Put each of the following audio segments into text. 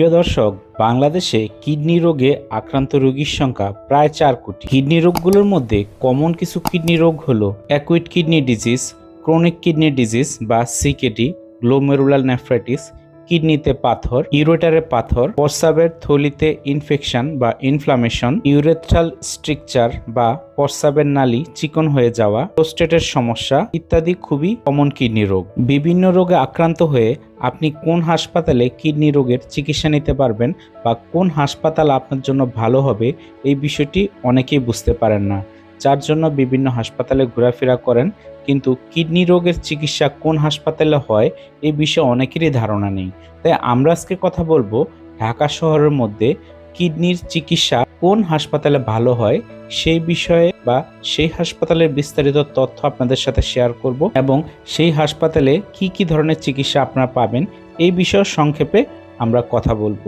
প্রিয় দর্শক, বাংলাদেশে কিডনি রোগে আক্রান্ত রোগীর সংখ্যা প্রায় চার কোটি। কিডনি রোগগুলোর মধ্যে কমন কিছু কিডনি রোগ হলো acute kidney disease chronic kidney disease বা সিকেডি গ্লোমেরুলাল নেফ্রাইটিস কিডনিতে পাথর, ইউরেটারে পাথর, প্রস্রাবের থলিতে ইনফেকশন বা ইনফ্লামেশন ইউরেথ্রাল স্ট্রিকচার বা প্রস্রাবের নালী চিকন হয়ে যাওয়া প্রোস্টেটের সমস্যা ইত্যাদি খুবই কমন কিডনি রোগ। বিভিন্ন রোগে আক্রান্ত হয়ে আপনি কোন হাসপাতালে কিডনি রোগের চিকিৎসা নিতে পারবেন বা কোন হাসপাতাল আপনার জন্য ভালো হবে, এই বিষয়টি অনেকেই বুঝতে পারেন না। যার জন্য বিভিন্ন হাসপাতালে ঘোরাফেরা করেন, কিন্তু কিডনি রোগের চিকিৎসা কোন হাসপাতালে হয় এই বিষয়ে অনেকেরই ধারণা নেই। তাই আমরা আজকে কথা বলব ঢাকা শহরের মধ্যে কিডনির চিকিৎসা কোন হাসপাতালে ভালো হয়, সেই বিষয়ে বা সেই হাসপাতালের বিস্তারিত তথ্য আপনাদের সাথে শেয়ার করব এবং সেই হাসপাতালে কি কি ধরনের চিকিৎসা আপনারা পাবেন, এই বিষয়ে সংক্ষেপে আমরা কথা বলব।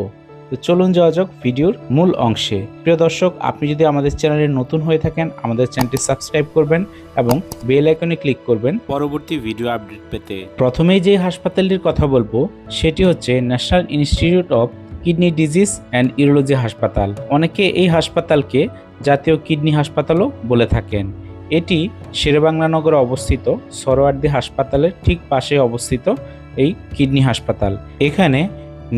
তো চলুন যাওয়া যাক ভিডিওর মূল অংশে। প্রিয় দর্শক আপনি যদি আমাদের চ্যানেলে নতুন হয়ে থাকেন আমাদের চ্যানেলটি সাবস্ক্রাইব করবেন এবং বেল আইকনে ক্লিক করবেন। পরবর্তী ভিডিও আপডেট পেতে প্রথমেই যে হাসপাতালটির কথা বলব সেটি হচ্ছে national institute of kidney disease and urology হাসপাতাল। অনেকে এই হাসপাতালকে জাতীয় কিডনি হাসপাতালও বলে থাকেন। এটি শেরেবাংলা নগরে অবস্থিত সরোয়ার্দি হাসপাতালের ঠিক পাশে অবস্থিত এই কিডনি হাসপাতাল। এখানে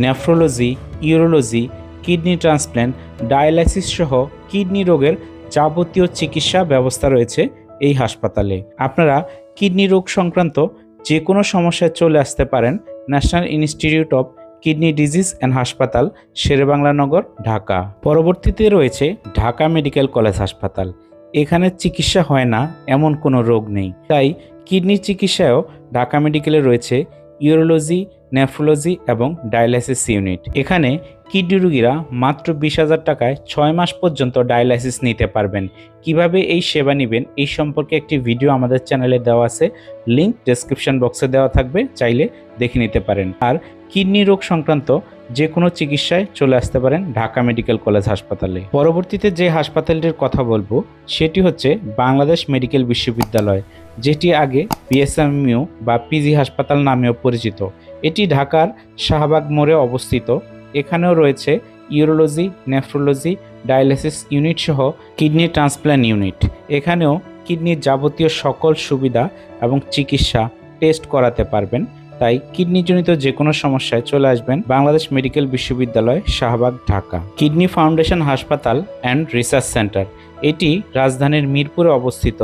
nephrology, urology, kidney transplant, dialysis সহ কিডনি রোগের যাবতীয় চিকিৎসা ব্যবস্থা রয়েছে এই হাসপাতালে। আপনারা কিডনি রোগ সংক্রান্ত যে কোনো সমস্যায় চলে আসতে পারেন national institute of kidney disease and হাসপাতাল, শেরেবাংলা নগর, ঢাকা। পরবর্তীতে রয়েছে ঢাকা মেডিকেল কলেজ হাসপাতাল। এখানে চিকিৎসা হয় না, এমন কোনো রোগ নেই। তাই কিডনির চিকিৎসায়ও ঢাকা মেডিকেলে রয়েছে ইউরোলজি, নেফ্রোলজি এবং ডায়ালাইসিস ইউনিট। এখানে কিডনি রোগীরা মাত্র বিশ হাজার টাকায় ছয় মাস পর্যন্ত ডায়ালাইসিস নিতে পারবেন। কীভাবে এই সেবা নেবেন এই সম্পর্কে একটি ভিডিও আমাদের চ্যানেলে দেওয়া আছে। লিঙ্ক ডেসক্রিপশন বক্সে দেওয়া থাকবে, চাইলে দেখে নিতে পারেন। আর কিডনি রোগ সংক্রান্ত যে কোনো চিকিৎসায় চলে আসতে পারেন ঢাকা মেডিকেল কলেজ হাসপাতালে। পরবর্তীতে যে হাসপাতালটির কথা বলব, সেটি হচ্ছে বাংলাদেশ মেডিকেল বিশ্ববিদ্যালয়, যেটি আগে বিএসএমইউ বা পিজি হাসপাতাল নামেও পরিচিত। এটি ঢাকার শাহবাগ মোড়ে অবস্থিত। এখানেও রয়েছে ইউরোলজি, নেফ্রোলজি, ডায়ালিসিস ইউনিট সহ কিডনি ট্রান্সপ্ল্যান্ট ইউনিট। এখানেও কিডনির যাবতীয় সকল সুবিধা এবং চিকিৎসা টেস্ট করাতে পারবেন। তাই কিডনিজনিত যে কোনো সমস্যায় চলে আসবেন বাংলাদেশ মেডিকেল বিশ্ববিদ্যালয়, শাহবাগ, ঢাকা। কিডনি ফাউন্ডেশন হাসপাতাল অ্যান্ড রিসার্চ সেন্টার। এটি রাজধানীর মিরপুরে অবস্থিত।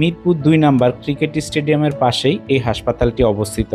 মিরপুর দুই নাম্বার ক্রিকেট স্টেডিয়ামের পাশেই এই হাসপাতালটি অবস্থিত।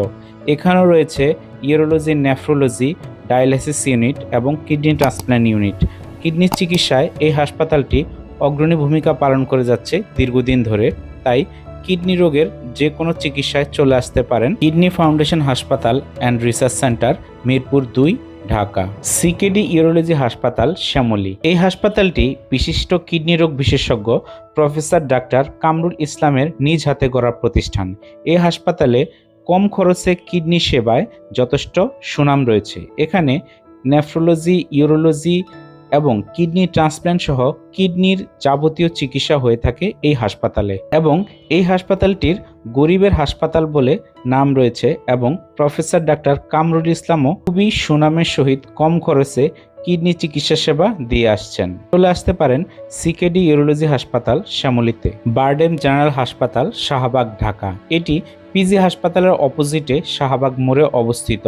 এখানেও রয়েছে ইউরোলজি, নেফ্রোলজি ডায়ালাইসিস ইউনিট এবং কিডনি ট্রান্সপ্ল্যান্ট ইউনিট। কিডনির চিকিৎসায় এই হাসপাতালটি অগ্রণী ভূমিকা পালন করে যাচ্ছে দীর্ঘদিন ধরে। তাই কিডনি রোগের যে কোনো চিকিৎসায় চলে আসতে পারেন কিডনি ফাউন্ডেশন হাসপাতাল অ্যান্ড রিসার্চ সেন্টার, মিরপুর দুই, ঢাকা। সিকেডি ইউরোলজি হাসপাতাল, শ্যামলী। এই হাসপাতালটি বিশিষ্ট কিডনি রোগ বিশেষজ্ঞ প্রফেসর ডাক্তার কামরুল ইসলামের নিজ হাতে গড়া প্রতিষ্ঠান। এই হাসপাতালে কম খরচে কিডনি সেবায় যথেষ্ট সুনাম রয়েছে। এখানে নেফ্রোলজি, ইউরোলজি এবং কিডনি ট্রান্সপ্ল্যান্ট সহ কিডনির যাবতীয় চিকিৎসা হয়ে থাকে এই হাসপাতালে এবং এই হাসপাতালটির গরিবের হাসপাতাল বলে নাম রয়েছে এবং প্রফেসর ডাক্তার কামরুল ইসলামও খুবই সুনামের সহিত কম খরচে কিডনি চিকিৎসা সেবা দিয়ে আসছেন। চলে আসতে পারেন সিকেডি ইউরোলজি হাসপাতাল শ্যামলিতে, বার্ডেম জেনারেল হাসপাতাল, শাহবাগ, ঢাকা। এটি পিজি হাসপাতালের অপোজিটে শাহবাগ মোড়ে অবস্থিত।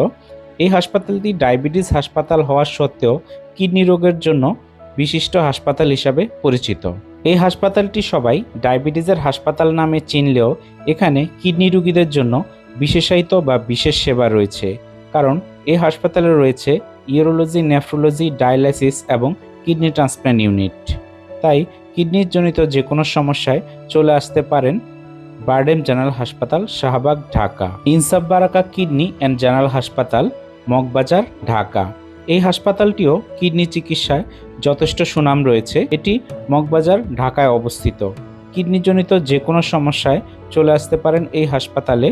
এই হাসপাতালটি ডায়াবেটিস হাসপাতাল হওয়া সত্ত্বেও কিডনি রোগের জন্য বিশিষ্ট হাসপাতাল হিসাবে পরিচিত। এই হাসপাতালটি সবাই ডায়াবেটিসের হাসপাতাল নামে চিনলেও এখানে কিডনি রোগীদের জন্য বিশেষায়িত বা বিশেষ সেবা রয়েছে। কারণ এই হাসপাতালে রয়েছে ইউরোলজি, নেফ্রোলজি, ডায়ালাইসিস এবং কিডনি ট্রান্সপ্ল্যান্ট ইউনিট। তাই কিডনির জনিত যে কোনো সমস্যায় চলে আসতে পারেন বার্ডেম জেনারেল হাসপাতাল শাহবাগ, ঢাকা। ইনসাফ বারাকা কিডনি অ্যান্ড জেনারেল হাসপাতাল মগবাজার, ঢাকা। এই হাসপাতালটিও কিডনি চিকিৎসায় যথেষ্ট সুনাম রয়েছে। এটি মগবাজার, ঢাকায় অবস্থিত। কিডনিজনিত যে কোনো সমস্যায় চলে আসতে পারেন এই হাসপাতালে।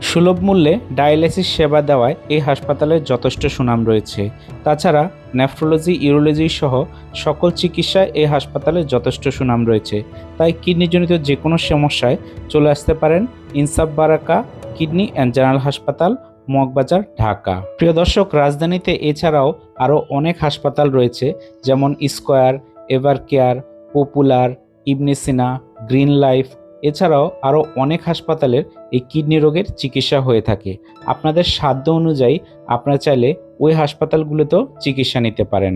সুলভ মূল্যে ডায়ালিসিস সেবা দেওয়ায় এই হাসপাতালের যথেষ্ট সুনাম রয়েছে। তাছাড়া নেফ্রোলজি, ইউরোলজি সহ সকল চিকিৎসায় এই হাসপাতালে যথেষ্ট সুনাম রয়েছে। তাই কিডনিজনিত যে কোনো সমস্যায় চলে আসতে পারেন ইনসাফ বারাকা কিডনি অ্যান্ড জেনারেল হাসপাতাল মগবাজার, ঢাকা। প্রিয় দর্শক, রাজধানীতে এছাড়াও আরও অনেক হাসপাতাল রয়েছে, যেমন Square Evercare Popular Ibn Sina Green Life. এছাড়াও আরও অনেক হাসপাতালের এই কিডনি রোগের চিকিৎসা হয়ে থাকে। আপনাদের সাধ্য অনুযায়ী আপনারা চাইলে ওই হাসপাতালগুলোতেও চিকিৎসা নিতে পারেন।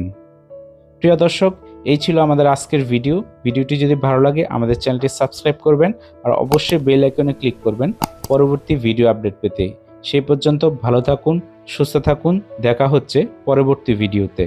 প্রিয় দর্শক, এই ছিল আমাদের আজকের ভিডিও। ভিডিওটি যদি ভালো লাগে, আমাদের চ্যানেলটি সাবস্ক্রাইব করবেন আর অবশ্যই বেল আইকনে ক্লিক করবেন। পরবর্তী ভিডিও আপডেট পেতে। সেই পর্যন্ত ভালো থাকুন সুস্থ থাকুন। দেখা হচ্ছে পরবর্তী ভিডিওতে।